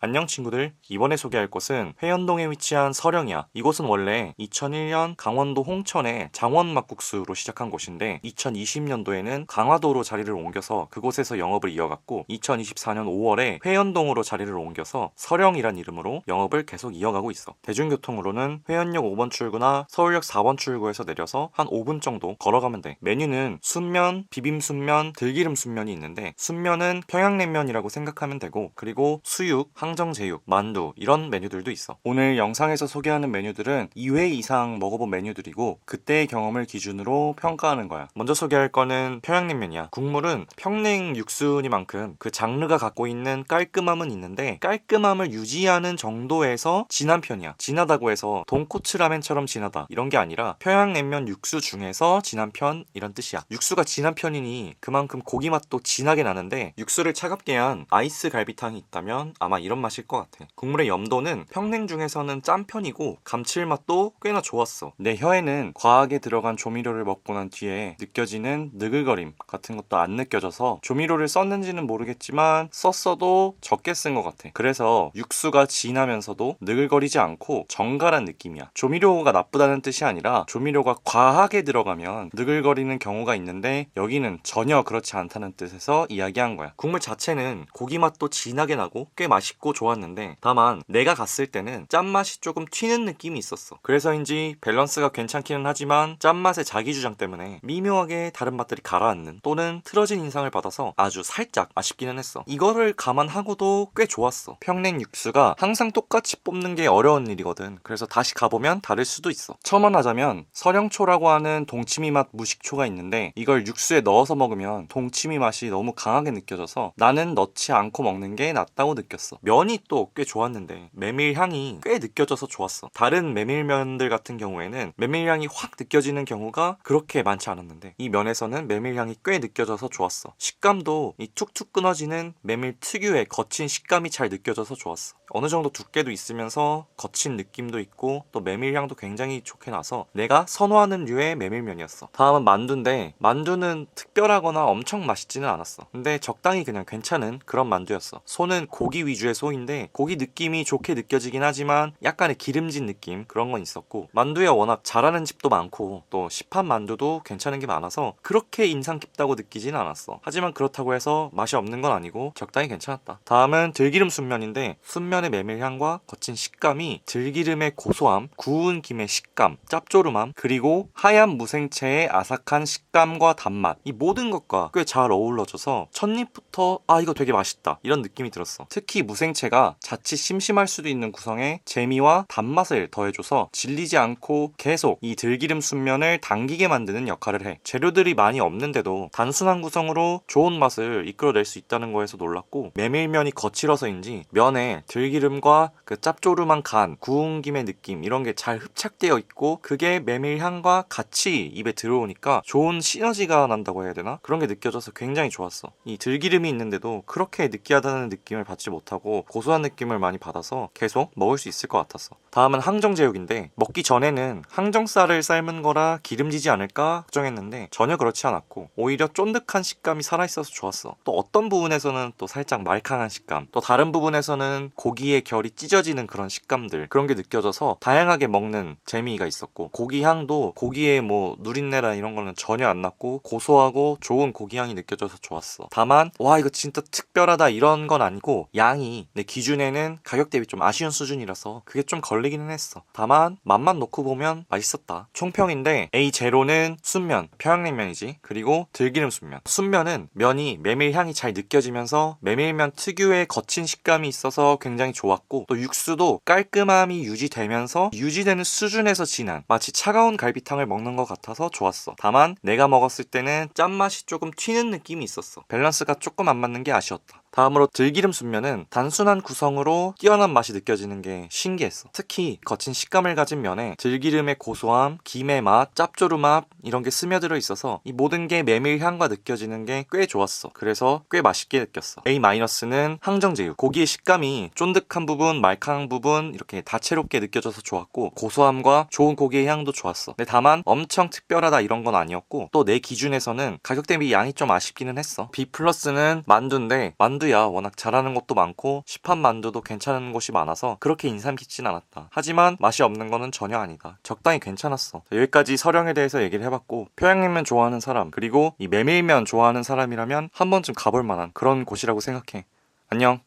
안녕 친구들. 이번에 소개할 곳은 회연동에 위치한 서령이야. 이곳은 원래 2001년 강원도 홍천의 장원 막국수로 시작한 곳인데 2020년도에는 강화도로 자리를 옮겨서 그곳에서 영업을 이어갔고 2024년 5월에 회연동으로 자리를 옮겨서 서령이란 이름으로 영업을 계속 이어가고 있어. 대중교통으로는 회연역 5번 출구나 서울역 4번 출구에서 내려서 한 5분 정도 걸어가면 돼. 메뉴는 순면, 비빔순면, 들기름 순면이 있는데 순면은 평양냉면이라고 생각하면 되고 그리고 수육, 항정제육, 만두 이런 메뉴들도 있어. 오늘 영상에서 소개하는 메뉴들은 2회 이상 먹어본 메뉴들이고 그때의 경험을 기준으로 평가하는 거야. 먼저 소개할 거는 평양냉면이야. 국물은 평냉 육수니만큼 그 장르가 갖고 있는 깔끔함은 있는데 깔끔함을 유지하는 정도에서 진한 편이야. 진하다고 해서 돈코츠 라멘처럼 진하다 이런 게 아니라 평양냉면 육수 중에서 진한 편 이런 뜻이야. 육수가 진한 편이니 그만큼 고기 맛도 진하게 나는데 육수를 차갑게 한 아이스 갈비탕이 있다면 아마 이런 맛일 것 같아. 국물의 염도는 평냉 중에서는 짠 편이고 감칠맛도 꽤나 좋았어. 내 혀에는 과하게 들어간 조미료를 먹고 난 뒤에 느껴지는 느글거림 같은 것도 안 느껴져서 조미료를 썼는지는 모르겠지만 썼어도 적게 쓴 것 같아. 그래서 육수가 진하면서도 느글거리지 않고 정갈한 느낌이야. 조미료가 나쁘다는 뜻이 아니라 조미료가 과하게 들어가면 느글거리는 경우가 있는데 여기는 전혀 그렇지 않다는 뜻에서 이야기한 거야. 국물 자체는 고기 맛도 진하게 나고 꽤 맛있고 좋았는데 다만 내가 갔을 때는 짠맛이 조금 튀는 느낌이 있었어. 그래서인지 밸런스가 괜찮기는 하지만 짠맛의 자기 주장 때문에 미묘하게 다른 맛들이 가라앉는 또는 틀어진 인상을 받아서 아주 살짝 아쉽기는 했어. 이거를 감안하고도 꽤 좋았어. 평냉 육수가 항상 똑같이 뽑는 게 어려운 일이거든. 그래서 다시 가보면 다를 수도 있어. 첨언하자면 서령초라고 하는 동치미 맛 무식초가 있는데 이걸 육수에 넣어서 먹으면 동치미 맛이 너무 강하게 느껴져서 나는 넣지 않고 먹는 게 낫다고 느꼈어. 면이 또 꽤 좋았는데 메밀 향이 꽤 느껴져서 좋았어. 다른 메밀면들 같은 경우에는 메밀 향이 확 느껴지는 경우가 그렇게 많지 않았는데 이 면에서는 메밀 향이 꽤 느껴져서 좋았어. 식감도 이 툭툭 끊어지는 메밀 특유의 거친 식감이 잘 느껴져서 좋았어. 어느 정도 두께도 있으면서 거친 느낌도 있고 또 메밀 향도 굉장히 좋게 나서 내가 선호하는 류의 메밀면이었어. 다음은 만두인데 만두는 특별하거나 엄청 맛있지는 않았어. 근데 적당히 그냥 괜찮은 그런 만두였어. 소는 고기 위주의 소인데 고기 느낌이 좋게 느껴지긴 하지만 약간의 기름진 느낌 그런 건 있었고 만두에 워낙 잘하는 집도 많고 또 시판 만두도 괜찮은 게 많아서 그렇게 인상 깊다고 느끼진 않았어. 하지만 그렇다고 해서 맛이 없는 건 아니고 적당히 괜찮았다. 다음은 들기름 순면인데 순면의 메밀향과 거친 식감이 들기름의 고소함, 구운 김의 식감, 짭조름함, 그리고 하얀 무생채의 아삭한 식감과 단맛 이 모든 것과 꽤 잘 어우러져서 첫 입부터 아 이거 되게 맛있다 이런 느낌이 들었어. 특히 무생채 가 자칫 심심할 수도 있는 구성에 재미와 단맛을 더해줘서 질리지 않고 계속 이 들기름 순면을 당기게 만드는 역할을 해. 재료들이 많이 없는데도 단순한 구성으로 좋은 맛을 이끌어낼 수 있다는 거에서 놀랐고 메밀면이 거칠어서인지 면에 들기름과 그 짭조름한 간, 구운 김의 느낌 이런 게 잘 흡착되어 있고 그게 메밀 향과 같이 입에 들어오니까 좋은 시너지가 난다고 해야 되나? 그런 게 느껴져서 굉장히 좋았어. 이 들기름이 있는데도 그렇게 느끼하다는 느낌을 받지 못하고 고소한 느낌을 많이 받아서 계속 먹을 수 있을 것 같았어. 다음은 항정제육인데 먹기 전에는 항정살을 삶은 거라 기름지지 않을까 걱정했는데 전혀 그렇지 않았고 오히려 쫀득한 식감이 살아있어서 좋았어. 또 어떤 부분에서는 또 살짝 말캉한 식감, 또 다른 부분에서는 고기의 결이 찢어지는 그런 식감들 그런 게 느껴져서 다양하게 먹는 재미가 있었고 고기 향도 고기의 뭐 누린내라 이런 거는 전혀 안 났고 고소하고 좋은 고기 향이 느껴져서 좋았어. 다만 와 이거 진짜 특별하다 이런 건 아니고 양이 내 기준에는 가격 대비 좀 아쉬운 수준이라서 그게 좀 걸리기는 했어. 다만 맛만 놓고 보면 맛있었다. 총평인데 A0는 순면, 평양냉면이지. 그리고 들기름 순면. 순면은 면이 메밀 향이 잘 느껴지면서 메밀면 특유의 거친 식감이 있어서 굉장히 좋았고 또 육수도 깔끔함이 유지되면서 유지되는 수준에서 진한 마치 차가운 갈비탕을 먹는 것 같아서 좋았어. 다만 내가 먹었을 때는 짠맛이 조금 튀는 느낌이 있었어. 밸런스가 조금 안 맞는 게 아쉬웠다. 다음으로 들기름 순면은 단순한 구성으로 뛰어난 맛이 느껴지는 게 신기했어. 특히 거친 식감을 가진 면에 들기름의 고소함, 김의 맛, 짭조름함 이런 게 스며들어 있어서 이 모든 게 메밀 향과 느껴지는 게 꽤 좋았어. 그래서 꽤 맛있게 느꼈어. A-는 항정제육. 고기의 식감이 쫀득한 부분, 말캉한 부분 이렇게 다채롭게 느껴져서 좋았고 고소함과 좋은 고기의 향도 좋았어. 근데 다만 엄청 특별하다 이런 건 아니었고 또 내 기준에서는 가격 대비 양이 좀 아쉽기는 했어. B 플러스는 만두인데 만두 만두야 워낙 잘하는 곳도 많고 시판 만두도 괜찮은 곳이 많아서 그렇게 인상 깊진 않았다. 하지만 맛이 없는 거는 전혀 아니다. 적당히 괜찮았어. 자, 여기까지 서령에 대해서 얘기를 해봤고 평양냉면 좋아하는 사람 그리고 이 메밀면 좋아하는 사람이라면 한 번쯤 가볼 만한 그런 곳이라고 생각해. 안녕.